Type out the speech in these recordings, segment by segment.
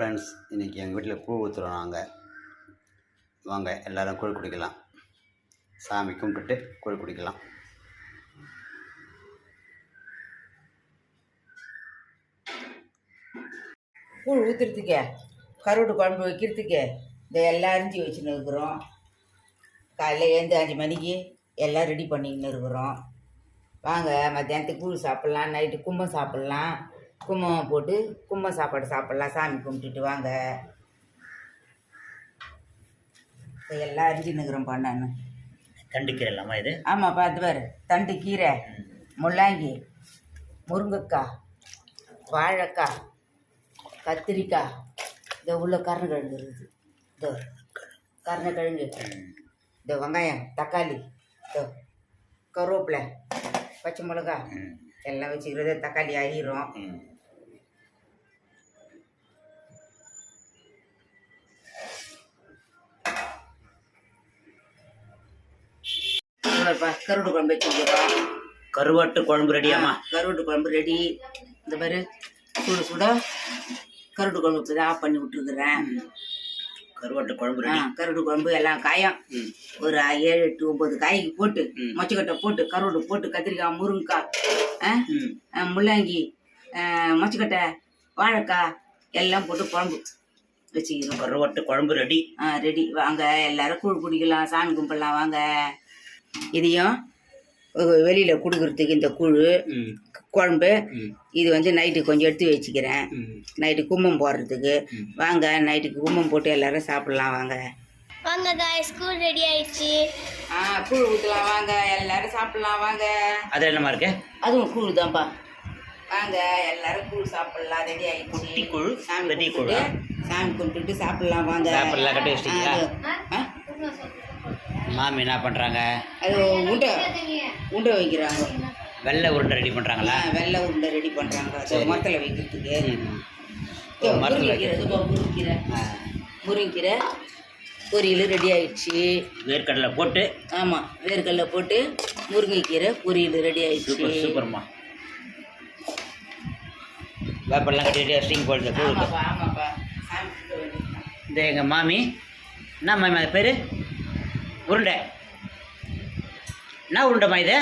Friends இன்றைக்கி எங்கள் வீட்டில் கூழ் ஊற்றுறோம் நாங்கள் வாங்க எல்லோரும் கூழ் குடிக்கலாம். சாமி கும்பிட்டுட்டு கூழ் குடிக்கலாம். கூழ் ஊற்றுறதுக்கே கருவாடு குழம்பு வைக்கிறதுக்கே இந்த எல்லாம் அரிஞ்சு வச்சுன்னு இருக்கிறோம். காலையில் எழுந்து அஞ்சு மணிக்கு எல்லாம் ரெடி பண்ணிக்கின்னு இருக்கிறோம். வாங்க மத்தியானத்துக்கு கூழ் சாப்பிட்லாம் நைட்டு கும்பம் சாப்பிட்லாம். கும்பம் போட்டு கும்பம் சாப்பாடு சாப்பிட்லாம். சாமி கும்பிட்டுட்டு வாங்க. இப்ப எல்லாம் அரிஞ்சுன்னு இருக்கிறோம்ப்பா நான். தண்டுக்கீரை இல்லாமா இது? ஆமாம் பார்த்து பாரு. தண்டு கீரை முள்ளாங்கி முருங்கைக்காய் வாழைக்காய் கத்திரிக்காய். இந்த உள்ள கருணக்கிழங்கு இருக்குது. இதோ கருணக்கிழங்கு. இந்த வெங்காயம் தக்காளி. இதோ கருவேப்பிலை பச்சை மிளகா எல்லாம் வச்சுக்கிறது தக்காளி அரியிறோம் கருவாட்டு குழம்பு வச்சுக்கிறோம் கருவாட்டு குழம்பு ரெடியாம்மா கருவாட்டு குழம்பு ரெடி இந்த மாதிரி சுட சுட கருவாட்டு குழம்பு ஆஃப் பண்ணி விட்டுருக்குறேன். கருவாட்டு குழம்பு ஆ, ரெடி கருவாட்டு குழம்பு எல்லாம் காயம். ம், ஒரு ஏழு எட்டு ஒம்பது காய்க்கு போட்டு. மொச்சக்கட்டை போட்டு கருவாடு போட்டு கத்திரிக்காய் முருங்கைக்காய் ஆ, ம். ஆ, முள்ளங்கி ஆ, மொச்சக்கட்டை வாழைக்காய் எல்லாம் போட்டு குழம்பு வச்சுக்கிறோம். கருவாட்டு குழம்பு ரெடி ஆ ரெடி வாங்க எல்லாரும் கூழ் குடிக்கலாம் சாமி கும்பிடலாம் வாங்க. இதையும் வெளியில் கொடுக்குறதுக்கு இந்த கூழ். ம், குழம்பு. இது வந்து நைட்டு கொஞ்சம் எடுத்து வச்சுக்கிறேன். நைட்டு கும்பம் போடுறதுக்கு. வாங்க நைட்டுக்கு கும்பம் போட்டு எல்லாரும் சாப்பிட்லாம் வாங்க. வாங்க காய் ஸ்கூல் ரெடி ஆயிடுச்சு. ஆ கூழ் ஊற்றலாம் வாங்க. எல்லாரும் சாப்பிட்லாம் வாங்க. அது என்னமா இருக்கு? அதுவும் கூழ் தான்ப்பா. வாங்க எல்லாரும் கூழ் சாப்பிடலாம் ரெடி ஆயிடுச்சு. குட்டி கூழ், சாமி கும்பிட்டுட்டு கூழா? சாமி கும்பிட்டுட்டு சாப்பிடலாம் வாங்க. சாப்பிடலாம், கட்டி வச்சிட்டீங்களா? மாமி என்ன பண்றாங்க? அது உண்டை உண்டை வைக்கிறாங்க. வெள்ளை உருண்டை ரெடி பண்றாங்களா? ஆ, வெள்ளை உருண்டை ரெடி பண்ணுறாங்க. மரத்தில் வைக்கிறதுக்கு. மரத்துல ஆ, முருங்கைக்கீரை பொரியல் ரெடி ஆயிடுச்சு. வேர்க்கடலை போட்டு. ஆமாம் வேர்க்கடலை போட்டு முருங்கைக்கீரை பொரியல் ரெடி சூப்பர் ஆயிடுச்சு சூப்பர்மா. வேப்பெல்லாம் கட்டி ரெடி ஸ்டிங் கூழுக்கு ஆமாப்பா. இந்த எங்கள் மாமி என்ன மாமி அது பேர்? உருண்டை. என்ன உருண்டைம்மா இது?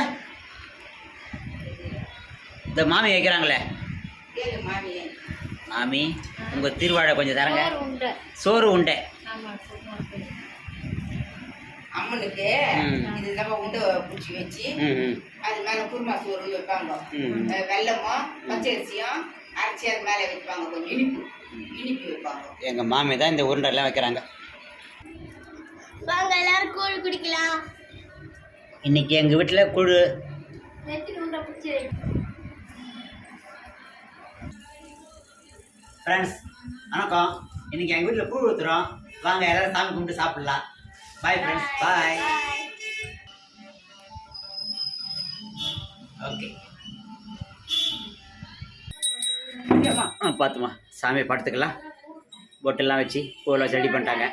இந்த மாமி வைக்கிறாங்களே கேளு மாமி. மாமி உங்கள் திருவாழை கொஞ்சம் தரங்க. உண்டு. சோறு உண்டை. அம்மனுக்கு. இது நம்ம உண்டை பிடிச்சி வச்சு அது மேலே குருமா சோறு வைப்பாங்க. பச்சரிசியும் அரைச்சி அது மேலே வைப்பாங்க. கொஞ்சம் இனிப்பு இனிப்பு வைப்பாங்க. எங்கள் மாமி தான் இந்த உருண்டை எல்லாம் வைக்கிறாங்க. வாங்க எல்லாரும் கூழ் குடிக்கலாம். இன்னைக்கு எங்கள் வீட்டில் குழு ஃப்ரெண்ட்ஸ் வணக்கம். இன்னைக்கு எங்கள் வீட்டில் கூழ் ஊற்றுறோம் வாங்க எல்லாரும் சாமி கும்பிட்டு சாப்பிட்லாம். பாய் ஃப்ரெண்ட்ஸ் பாய் ஓகே பார்த்துமா சாமியை படுத்துக்கலாம். பொட்டெல்லாம் வச்சு பூவெல்லாம் ரெடி பண்ணிட்டாங்க.